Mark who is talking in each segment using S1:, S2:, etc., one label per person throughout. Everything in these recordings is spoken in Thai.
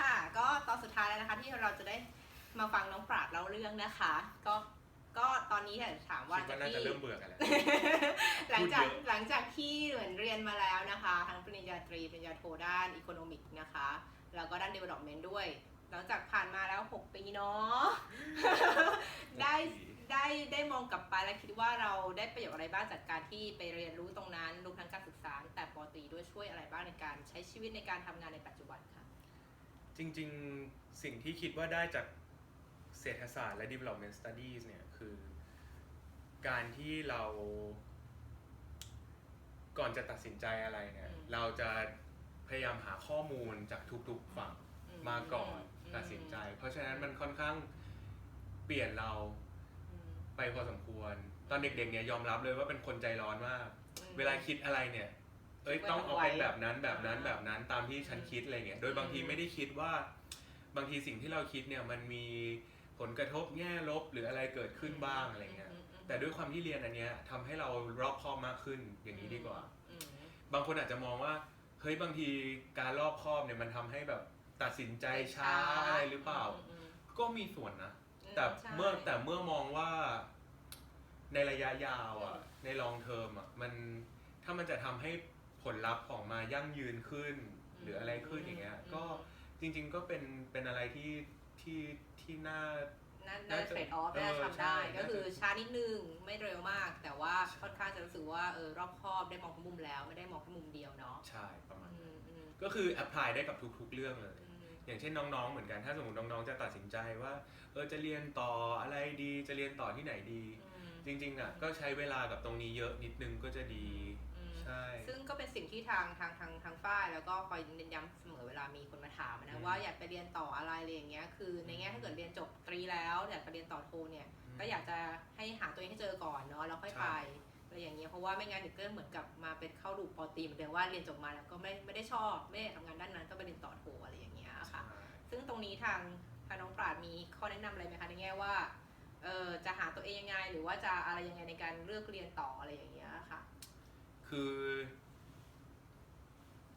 S1: ค่ะ ก็ตอนสุดท้ายแล้วนะคะที่เราจะได้มาฟังน้องปราดเล่าเรื่องนะคะ ก็ก็ตอนนี้เนี่ยถามว่า
S2: คิดว่าน่าจะเริ่มเบื่อกันแล้ว
S1: หลังจาก
S2: พูดเยอะ
S1: หลังจากที่เหมือนเรียนมาแล้วนะคะ ทั้งปริญญาตรีปริญญาโทด้านอีโคโนมิกนะคะ แล้วก็ด้าน development ด้วย หลังจากผ่านมาแล้ว 6 ปีเนาะ ได้ได้ได้มองกลับไปแล้วคิดว่าเราได้ประโยชน์อะไรบ้างจากการที่ไปเรียนรู้ตรงนั้นรวมทั้งการศึกษาตั้งแต่ปอตรีด้วยช่วยอะไรบ้างในการใช้ชีวิตในการทำงานในปัจจุบันค่ะ
S2: จริงๆสิ่งที่คิดว่าได้จากเศรษฐศาสตร์และ development studies เนี่ยคือ การที่เราก่อนจะตัดสินใจอะไรเนี่ย
S1: อืม
S2: เราจะพยายามหาข้อมูลจากทุกๆฝั่ง
S1: อื
S2: มาก่อน
S1: อืม
S2: ตัดสินใจ เพราะฉะนั้นมันค่อนข้างเปลี่ยนเรา
S1: อืม
S2: ไปพอสมควร ตอนเด็กๆเนี่ยยอมรับเลยว่าเป็นคนใจร้อนมาก
S1: อืม
S2: เวลาคิดอะไรเนี่ย เอ้ย
S1: ไม่
S2: ต้อง
S1: ต้อง
S2: เอาเป็น
S1: ไว้
S2: แบบนั้นแบบนั้น
S1: อ่า
S2: แบบนั้นตามที่ฉันคิดอะไรเงี้ย โดยบางที
S1: อืม
S2: ไม่ได้คิดว่า บางทีสิ่งที่เราคิดเนี่ยมันมีผลกระทบแง่ลบหรืออะไรเกิดขึ้นบ้างอะไรเงี้ย
S1: มอืม
S2: แต่ด้วยความที่เรียนอันเนี้ยทำให้เรารอบคอบมากขึ้นอย่างนี้ดีกว่า
S1: อืม
S2: บางคนอาจจะมองว่าเฮ้ยบางทีการรอบคอบเนี่ยมันทำให้แบบตัดสินใจช้าอะไรหรือเปล่า
S1: อืม
S2: ก็มีส่วนนะ
S1: อืม
S2: แต่
S1: ใช่
S2: เมื่อแต่เมื่อมองว่าในระยะยาวอะ ในลองเทอมอะมันถ้ามันจะทำให้ ผลลัพธ์ของมายั่งยืนขึ้น หรืออะไรขึ้นอย่างเงี้ย ก็จริง ๆก็เป็นเป็นอะไรที่ที่ที่น่า
S1: น่า
S2: น่า
S1: น่า
S2: จะ
S1: เทรดออฟ
S2: เออ
S1: น่าทำได้
S2: ใช่
S1: ก็คือ
S2: น่าจะ
S1: ช้านิดนึงไม่เร็วมาก แต่ว่าค่อนข้างจะรู้สึกว่าเออรอบคอบได้มองทุกมุมแล้วไม่ได้มองแค่มุมเดียวเนาะ
S2: ใช่ประมาณ
S1: อื
S2: นั้น
S1: มอืม
S2: ก็คือแอพพลายได้กับทุก ๆ เรื่องเลย
S1: อืม
S2: อย่างเช่นน้องๆเหมือนกันถ้าสมมติน้องๆจะตัดสินใจว่าเออจะเรียนต่ออะไรดีจะเรียนต่อที่ไหนดี
S1: อืม
S2: จริงๆอะก็ใช้เวลากับตรงนี้เยอะนิดนึงก็จะดี
S1: อืม
S2: ใช่
S1: ซึ่งก็เป็นสิ่งที่ทางทางทางทางฝ้ายแล้วก็คอยเน้นย้ำเสมอเวลามีคนมาถามนะ
S2: อืม
S1: ว่าอยากไปเรียนต่ออะไรอะไรอย่างเงี้ยคือในแง่ถ้าเกิดเรียนจบตรีแล้วอยากไปเรียนต่อโทเนี่ย
S2: อืม
S1: ก็อยากจะให้หาตัวเองให้เจอก่อนเนาะแล้วค่อย
S2: ใช่
S1: ไปอะไรอย่างเงี้ยเพราะว่าไม่งั้นเดี๋ยวก็เหมือนกับมาเป็นเข้าดูปอตรีเหมือนเดิมว่าเรียนจบมาแล้วก็ไม่ไม่ได้ชอบไม่ได้ทำงานด้านนั้นก็ไปเรียนต่อโทอะไรอย่างเงี้ยค่ะ
S2: ใช่
S1: ซึ่งตรงนี้ทางทางน้องปราดมีข้อแนะนำอะไรไหมคะในแง่ว่าเออจะหาตัวเองยังไงหรือว่าจะอะไรยังไงในการเลือกเรียนต่ออะไรอย่างเงี้ยค่ะ
S2: คือ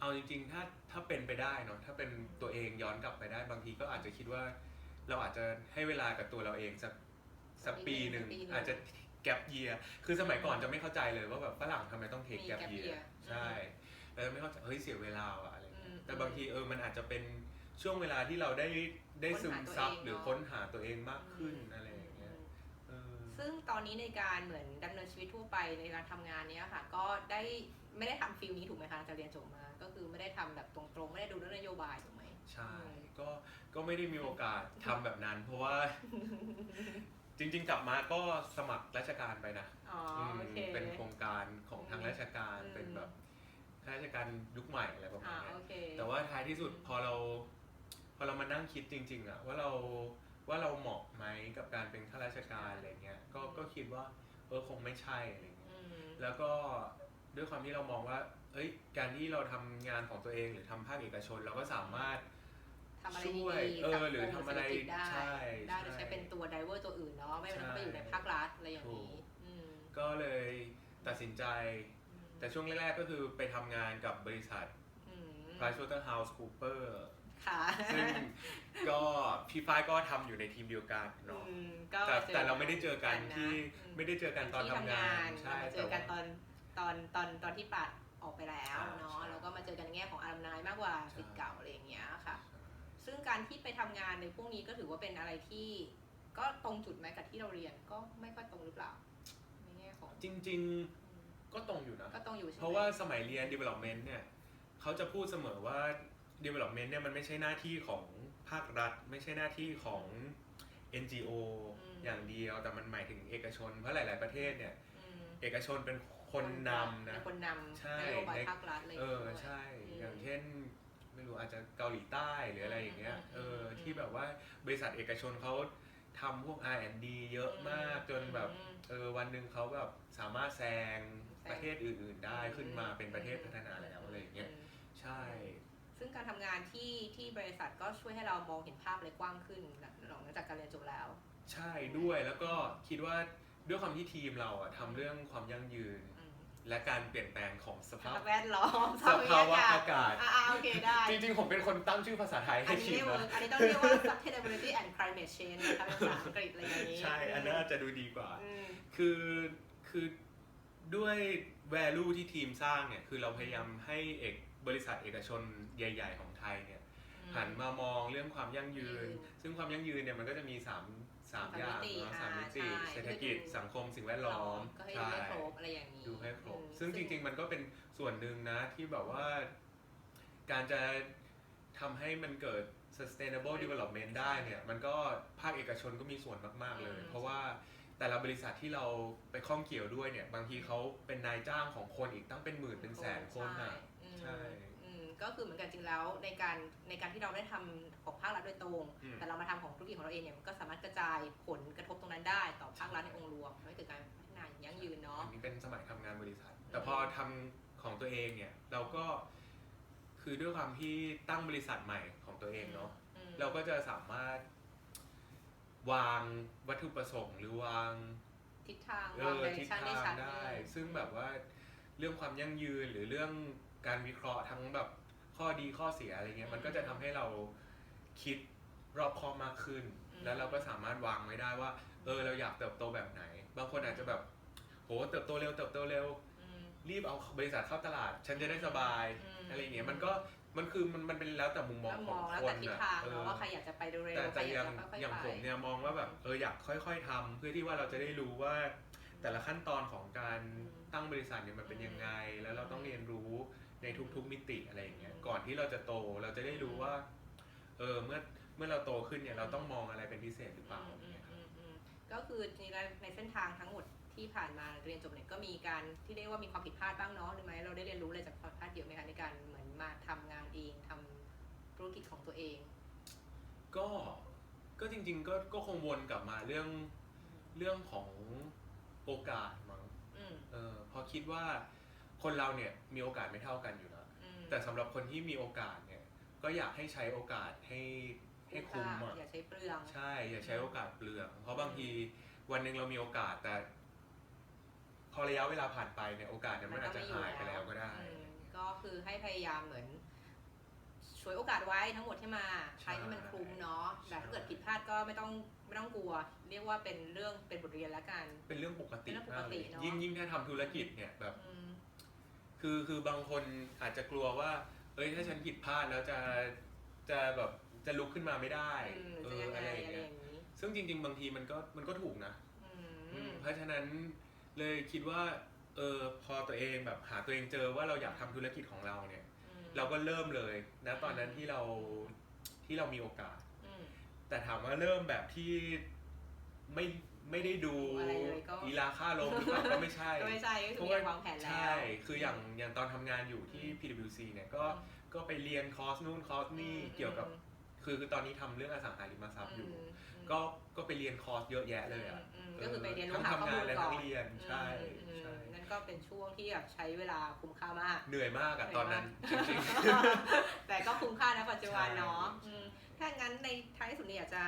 S2: เอาจริงๆ ถ้าถ้าเป็นไปได้เนาะถ้าเป็นตัวเองย้อนกลับไปได้บางทีก็อาจจะคิดว่า เราอาจจะให้เวลากับตัวเราเองสักสักปีหนึ่ง
S1: สักปีหนึ่ง
S2: อาจจะแกปเยียคือสมัยก่อนจะไม่เข้าใจเลยว่าแบบฝรั่งทำไมต้องเทค
S1: มี
S2: แกป
S1: gap
S2: เยีย
S1: year
S2: ใช่แล้วไม่เข้าใจเฮ้ยเสียเวลาอะอะไรเงี้
S1: อื
S2: ย
S1: ม
S2: แต่บางทีเออมันอาจจะเป็นช่วงเวลาที่เราได้ได้
S1: ค้น
S2: ซึม
S1: หาตัว
S2: ซับ
S1: เอง
S2: หรือ
S1: เนอะ
S2: ค้นหาตัวเองมากขึ้นอะไรอย่างเงี้ยเออ
S1: ซึ่งตอนนี้ในการเหมือนดำเนินชีวิตทั่วไปในการทำงานเนี้ยค่ะ ก็ได้ไม่ได้ทำฟิลนี้ถูกไหมคะจะเรียนจบมา ก็คือไม่ได้ทำแบบตรงๆ ไม่ได้ดูเรื่องนโยบายถูกไหม
S2: ใช่
S1: อืม
S2: ก็ก็ไม่ได้มีโอกาสทำแบบนั้น เพราะว่า จริง ๆ กลับมาก็สมัครราชการไปนะ
S1: อ๋อ
S2: ม
S1: โอเค
S2: เป็นโครงการของทางราชการ
S1: อืม
S2: เป็นแบบข้าราชการยุคใหม่อะไรประมา
S1: อ่า
S2: ณเนี้ย
S1: โอเค
S2: แต่ว่าท้ายที่สุดพอเรา พอเรามานั่งคิดจริง ๆอะว่าเรา ว่าเราเหมาะไหมกับการเป็นข้าราชการอะไรเงี้ยก็ก็คิดว่าเออคงไม่ใช่อะไรเงี้ย
S1: อืม
S2: แล้วก็ด้วยความที่เรามองว่า เอ้ย การที่เราทำงานของตัวเองหรือทำภาคเอกชน เราก็สามารถ
S1: ทำอะไร
S2: ช่
S1: ดี
S2: วย
S1: ๆ
S2: เออ
S1: สังคม
S2: หรือทำอะไร
S1: เศษฐกิจได้
S2: ใช่
S1: ได้โดย
S2: ใช่
S1: ใช้เป็นตัวไดเวอร์ตัวอื่นเนาะไม่ต้องไปอยู่ในภาครัฐอะไรอย่างนี้อืม
S2: ก็เลยตัดสินใจ
S1: อืม
S2: แต่ช่วงแรกๆก็คือไปทำงานกับบริษัท
S1: อืม
S2: PricewaterhouseCoopers
S1: ค่ะ
S2: ซึ่งก็ พี่ฝ้ายก็ทำอยู่ในทีมเดียวกันเนาะ
S1: อืมก็
S2: แต่
S1: จอ
S2: แต่เราไม่ได้เจอกัน
S1: นะ
S2: ที่
S1: อืม
S2: ไม่ได้เจอกันตอน
S1: ที่
S2: ทำงาน ใช่
S1: เรามาเจอกันต
S2: แต่ว่า
S1: อนตอนตอนตอนที่ปัดออกไปแล้ว
S2: ใช่
S1: เนาะ
S2: ใช่
S1: แล้วก็มาเจอกันในแง่ของอารมนายมากกว่า
S2: ใช่
S1: สิทธิ์เก่าอะไรอย่างเงี้ยค่ะ ซึ่งการที่ไปทำงานในพวกนี้ก็ถือว่าเป็นอะไรที่ ก็ตรงจุดไหมกับที่เราเรียนก็ไม่ค่อยตรงหรือเปล่าในแง่ของ
S2: จริง ๆก็ตรงอยู่นะ
S1: ก็ตรงอยู่ใช่ไหม
S2: เพราะว่าสมัยเรียน development เนี่ยเขาจะพูดเสมอว่า development เนี่ยมันไม่ใช่หน้าที่ของภาครัฐ ไม่ใช่หน้าที่ของ NGO อย่างเดียวแต่มันหมายถึงเอกชน เพราะหลาย ๆประเทศเนี่ย
S1: อืม
S2: เอกชนเป็นคนนำนะ
S1: เป็นคนนำ
S2: ใช่
S1: นโยบาย
S2: ใน
S1: ภาครัฐอะไรอย่าง
S2: เอ
S1: เงี้ย
S2: อ
S1: ด้วย
S2: ใช่
S1: อืม
S2: อย่างเช่นไม่รู้อาจจะเกาหลีใต้หรืออะไรอย่างเงี้ย
S1: อืม
S2: เอออ
S1: ม
S2: ที่แบบว่าบริษัทเอกชนเขาทำพวก R&D เยอะมากจนแบบ
S1: อืม
S2: เออวันหนึ่งเขาแบบสามารถแซง
S1: แซง
S2: ประเทศอื่น ๆ ได้
S1: อืม
S2: ขึ้นมาเป็นประเทศพัฒนาแล้วอะไรอย่างเงี้ย
S1: อืม
S2: ใช่
S1: ซึ่งการทำงานที่ที่บริษัทก็ช่วยให้เรามองเห็นภาพอะไรกว้างขึ้นหลังจากการเรียนจบแล้ว
S2: ใช่ด้วยแล้วก็คิดว่าด้วยความที่ทีมเราอะทำเรื่องความยั่งยืน
S1: อืม
S2: และการเปลี่ยนแปลงของส
S1: ส
S2: ภาพ
S1: ภาพแวดล้อม
S2: สภาวะอากาศ
S1: อ่าโอเคได้
S2: จริงๆ ผมเป็นคนตั้งชื่อภาษาไทย
S1: อั
S2: ให้
S1: นนี้
S2: ทีม
S1: ไม่เวิร์ก
S2: นะ
S1: อันนี้ต้องเรียกว่า sustainability and climate change นะคะเป็นภาษาอังกฤษอะไรอย่างนี้
S2: ใช่ อันนั้นอาจจะดูดีกว่า
S1: อืม
S2: คือคือด้วย value ที่ทีมสร้างเนี่ย คือเราพยายามให้เอก บริษัทเอกชนใหญ่ ๆ ของไทยเนี่ยหันมามองเรื่องความยั่งยืน
S1: อืม
S2: ซึ่งความยั่งยืนเนี่ยมันก็จะมี3ามสามอย่าง
S1: สามมิติ
S2: เนาะสามมิ
S1: อ่า
S2: ติ
S1: ใช่
S2: เศรษฐกิจ
S1: คือดู
S2: สังคมสิ่งแวดล้อม
S1: ก็ให้ดูให้ครบอะไรอย่างนี้
S2: ดูให้ครบ
S1: อืม
S2: ซึ่งจริง ๆ มันก็เป็นส่วนหนึ่งนะที่แบบว่า การจะทำให้มันเกิด sustainable development ได้เนี่ยมันก็ภาคเอกชนก็มีส่วนมาก ๆ เลย
S1: อืม
S2: เพราะว่าแต่ละบริษัทที่เราไปข้องเกี่ยวด้วยเนี่ย บางทีเขาเป็นนายจ้างของคนอีกตั้งเป็นหมื่นเป็นแสนคนอะ
S1: ใช่
S2: ใช่
S1: อืมก็คือเหมือนกันจริงแล้วในการในการที่เราได้ทำของภาครัฐโดยตรง
S2: อืม
S1: แต่เรามาทำของธุรกิจของเราเองเนี่ยมันก็สามารถกระจายผลกระทบตรงนั้นได้ ต่อภาครัฐในองค์รวมทำให้เกิดการพัฒนาอย่างยั่งยืนเนาะ
S2: อันนี้เป็นสมัยทำงานบริษัท แต่พอทำของตัวเองเนี่ยเราก็คือด้วยความที่ตั้งบริษัทใหม่ของตัวเองเนาะ
S1: อืม
S2: เราก็จะสามารถ วางวัตถุประสงค์หรือวาง
S1: ทิศทาง
S2: เอ
S1: วาง
S2: อ
S1: ดิเร
S2: ทิ
S1: ก
S2: ศ
S1: ชันได้
S2: ทา
S1: ชั
S2: ง
S1: ด
S2: ได้
S1: อืม
S2: ซึ่งแบบว่า เรื่องความยั่งยืนหรือเรื่องการวิเคราะห์ทั้งแบบข้อดีข้อเสียอะไรเงี้ยมันก็จะทำให้เราคิดรอบคอบมากขึ้นแล้วเราก็สามารถวางไว้ได้ว่า เออเราอยากเติบโตแบบไหน บางคนอาจจะแบบโหเติบโตเร็วเติบโตเร็ว
S1: อืม
S2: รีบเอาบริษัทเข้าตลาด ฉันจะได้สบาย
S1: อืม
S2: อะไรเงี้ยมันก็มันคือมันมันเป็นแล้วแต่มุมมอง
S1: แล้ว
S2: ข
S1: ม
S2: อง
S1: องแล้ว
S2: ค
S1: แต่
S2: น
S1: ทิศ
S2: อะ
S1: ทาง
S2: เออ
S1: เนาะว่าใครอยากจะไปเร็ว
S2: แต่
S1: ๆใคร
S2: แต่
S1: อ
S2: อยา
S1: ก
S2: ย่าง
S1: จะค่อยๆ
S2: อย่าง
S1: ไป
S2: ผมเนี่ยมองว่าแบบเอออยากค่อย ๆทำเพื่อที่ว่าเราจะได้รู้ว่าแต่ละขั้นตอนของการ
S1: อืม
S2: ตั้งบริษัทเนี่ยมันเป็นยังไง แล้วเราต้องเรียนรู้ในทุกๆมิติอะไรอย่างเงี้ย
S1: อืม
S2: ก่อนที่เราจะโตเราจะได้รู้ว่าเออเมื่อเมื่อเราโตขึ้นเนี่ยเราต้องมองอะไรเป็นพิเศษหรือเปล่า
S1: อืม
S2: อย่างเงี้ยครับ
S1: อืมอืมก็คือจริงๆแล้วในเส้นทางทั้งหมดที่ผ่านมาเรียนจบเนี่ยก็มีการที่เรียกว่ามีความผิดพลาดบ้างเนาะหรือไหมเราได้เรียนรู้อะไรจากความผิดพลาดเยอะไหมคะในการเหมือนมาทำงานเองทำธุรกิจของตัวเอง
S2: ก็ก็จริงๆก็ก็คงวนกลับมาเรื่องเรื่องของโอกาสมั้ง
S1: อืม
S2: เออเพอคิดว่าคนเราเนี่ยมีโอกาสไม่เท่ากันอยู่แล้ว
S1: อืม
S2: แต่สำหรับคนที่มีโอกาสเนี่ยก็อยากให้ใช้โอกาสให้ให้คุ้มอะ
S1: อย่าใช้เปลือง
S2: ใช่อย่าใช้โอกาสเปลือง เพราะบางทีวันหนึ่งเรามีโอกาสแต่ พอระยะเวลาผ่านไปเนี่ยโอกาสเนี่ยมันอาจจะหายไปแล้วก็ได้
S1: อืมก็คือให้พยายามเหมือน ช่วยโอกาสไว้ทั้งหมดให้มาใช้ให้มันคุ้มเนาะแต่ถ้าเกิดผิดพลาดก็ไม่ต้องไม่ต้องกลัว เรียกว่าเป็นเรื่องเป็นบทเรียนแล้วกัน
S2: เป็นเรื่องปกติ
S1: เป็นเรื่องป
S2: มาก
S1: ก
S2: เล
S1: ติ
S2: ย
S1: เนอะ
S2: ยิ่งยิ่งถ้าทำธุรกิจเนี่ยแบบ
S1: อืม
S2: คือคือบางคนอาจจะกลัวว่าเอ้ยถ้าฉันผิดพลาดแล้วจะจะแบบจะลุกขึ้นมาไม่ได้
S1: อืม
S2: เอ
S1: จะ
S2: อ
S1: ยังไง
S2: อะไรอ
S1: อะไร
S2: ย่าง
S1: อ
S2: เงี้ย
S1: ย่างนี้
S2: ซึ่งจริง ๆ บางทีมันก็มันก็ถูกนะ
S1: อื
S2: อื
S1: ม
S2: ม เพราะฉะนั้นเลยคิดว่าเออพอตัวเองแบบหาตัวเองเจอว่าเราอยากทำธุรกิจของเราเนี่ย
S1: อืม
S2: เราก็เริ่มเลยนะตอนนั้นที่เราที่เรามีโอกาส
S1: อืม
S2: แต่ถามว่าเริ่มแบบที่ไม่ไม่ได้ดู
S1: อะไรเลยก็
S2: อีลาค่าลมหรือเปล่าก็ไม่ใช่
S1: ก็ไม่ใช่ก็คือมีการวางแผนแล้ว
S2: ใช่ คืออย่างอย่างตอนทำงานอยู่ที่ PwC เนี่ยก็ก็ไปเรียนคอร์สนู่นคอร์สนี่เกี่ยวกับ คือคือตอนนี้ทำเรื่องอสังหาริมทรัพย์อยู่
S1: ม
S2: ก็ก็ไปเรียนคอร์สเยอะแยะเลยอะ
S1: อืมก็คือไปเรียนรู้
S2: ทั้ง
S1: หาข้อ
S2: ทำงา
S1: มู
S2: น
S1: ล
S2: และ
S1: ก่อ
S2: ทั้ง
S1: น
S2: เรียนใช่
S1: อืม
S2: ใช่
S1: นั่นก็เป็นช่วงที่แบบใช้เวลาคุ้มค่ามาก
S2: เหนื่อยมากอะตอนนั้นจริง
S1: แต่ก็คุ้มค่านะปัจจุบันเนาะ
S2: ใช่
S1: อืมถ้างั้นในท้ายที่สุดเนี่ยอยากจะ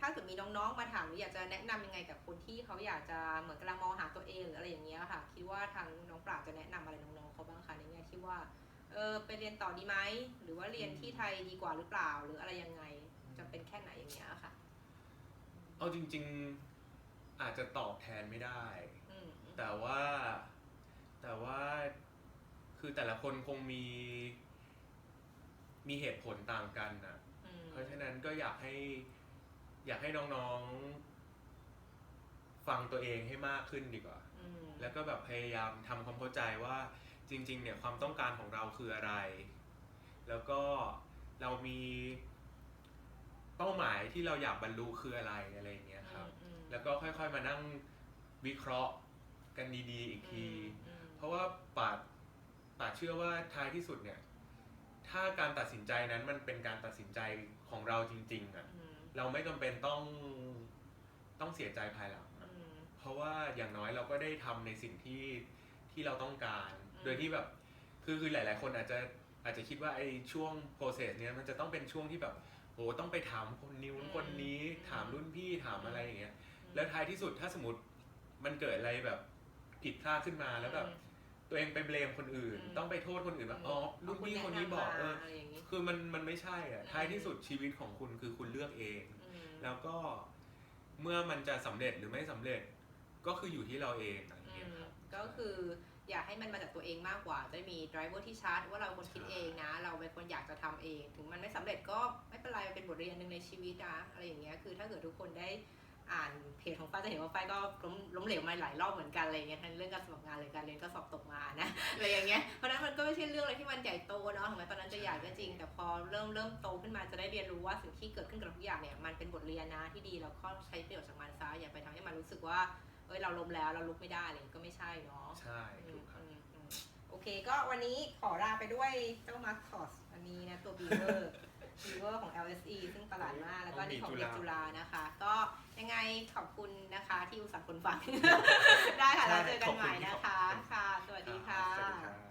S1: ถ้าเกิดมีน้องๆมาถามหรืออยากจะแนะนำยังไงกับคนที่เขาอยากจะเหมือนกำลังมองหาตัวเองหรืออะไรอย่างเงี้ยค่ะ คิดว่าทางน้องปราบจะแนะนำอะไรน้องๆเขาบ้างคะในแง่ที่ว่า เออไปเรียนต่อดีไหมหรือว่าเรียนที่ไทยดีกว่าหรือเปล่า หรืออะไรยังไงจะเป็นแค่ไหนอย่างเงี้ยค่ะ
S2: ๆเอาจริง ๆอาจจะตอบแทนไม่ได้
S1: อืม
S2: แต่ว่าแต่ว่าคือแต่ละคนคงมี มีเหตุผลต่างกันนะ
S1: อืม
S2: เพราะฉะนั้นก็อยากให้อยากให้น้องๆ ฟังตัวเองให้มากขึ้นดีกว่า
S1: อืม
S2: แล้วก็แบบพยายามทำความเข้าใจว่า จริงๆเนี่ยความต้องการของเราคืออะไร แล้วก็เรามีเป้าหมายที่เราอยากบรรลุคืออะไรอะไรอย่างเงี้ยครับ
S1: อืม
S2: แล้วก็ค่อยๆมานั่งวิเคราะห์กันดีๆ อีกที
S1: อืม
S2: เพราะว่าปาดปาดเชื่อว่าท้ายที่สุดเนี่ย ถ้าการตัดสินใจนั้นมันเป็นการตัดสินใจของเราจริงๆอะ
S1: อืม
S2: เราไม่จำเป็นต้องต้องเสียใจภายหลังอะ
S1: อืม
S2: เพราะว่าอย่างน้อยเราก็ได้ทำในสิ่งที่ ที่เราต้องการ
S1: อืม
S2: โดยที่แบบคือคือหลาย ๆ คนอาจจะอาจจะคิดว่าไอ้ช่วง process เนี้ยมันจะต้องเป็นช่วงที่แบบโหต้องไปถามคนนิ้วคนนี้ถามรุ่นพี่ถามอะไรอย่างเงี้ยแล้วท้ายที่สุดถ้าสมมติมันเกิดอะไรแบบผิดพลาดขึ้นมาแล้วแบบ
S1: อืม
S2: ตัวเองไปเบลมคนอื่น
S1: อืม
S2: ต้องไปโทษคนอื่นว่าอ๋อรุ่นพี่คนนี้บอกเออ
S1: อะไรอย่างนี้
S2: คือมันมันไม่ใช่อะ
S1: อืม
S2: ท้ายที่สุดชีวิตของคุณคือคุณเลือกเอง
S1: อืม
S2: แล้วก็เมื่อมันจะสำเร็จหรือไม่สำเร็จก็คืออยู่ที่เราเอง
S1: ก็คืออยากให้มันมาจากตัวเองมากกว่า จะได้มี driver ที่ชัดว่าเราคนคิดเองนะ เราเป็นคนอยากจะทำเอง ถึงมันไม่สำเร็จก็ไม่เป็นไรเป็นบทเรียนหนึ่งในชีวิตนะอะไรอย่างเงี้ยคือถ้าเกิดทุกคนได้อ่านเพจของฝ้ายจะเห็นว่าฝ้ายก็ล้มล้มเหลวมาหลายรอบเหมือนกันอะไรเงี้ยทั้งเรื่องการสมัครงานเลยการเรียนก็สอบตกมานะอะไรอย่างเงี้ยเพราะนั้นมันก็ไม่ใช่เรื่องอะไรที่มันใหญ่โตเนาะถึงแม้ตอนนั้นจะใหญ่ก็จริง แต่พอเริ่มเริ่มโตขึ้นมาจะได้เรียนรู้ว่าสิ่งที่เกิดขึ้นกับทุกอย่างเนี่ยมันเป็นบทเรียนนะที่ดีแล้วก็ใช้ประโยชน์จากมันซะอย่าไปทำให้มันรู้สึกว่า เอ้ยเราล้มแล้วเราลุกไม่ได้อะไรอย่างงี้ก็ไม่ใช่เนาะ
S2: ใช่ถูกครับ
S1: อืมอืมโอเค ก็วันนี้ขอลาไปด้วยเจ้ามาสคอสอันนี้นะ ตัวบีเวอร์บีเวอร์ของ LSE ซึ่งประหลาดมาก แล้วก็อันนี่ของเด็กจุฬานะคะ ก็ยังไงขอบคุณนะคะที่อุตส่าห์คนฟัง ได้ค่ะแล้วเจอกันใหม่นะคะ ค่ะ สวัสดีค่ะ
S2: สวัสดีครับ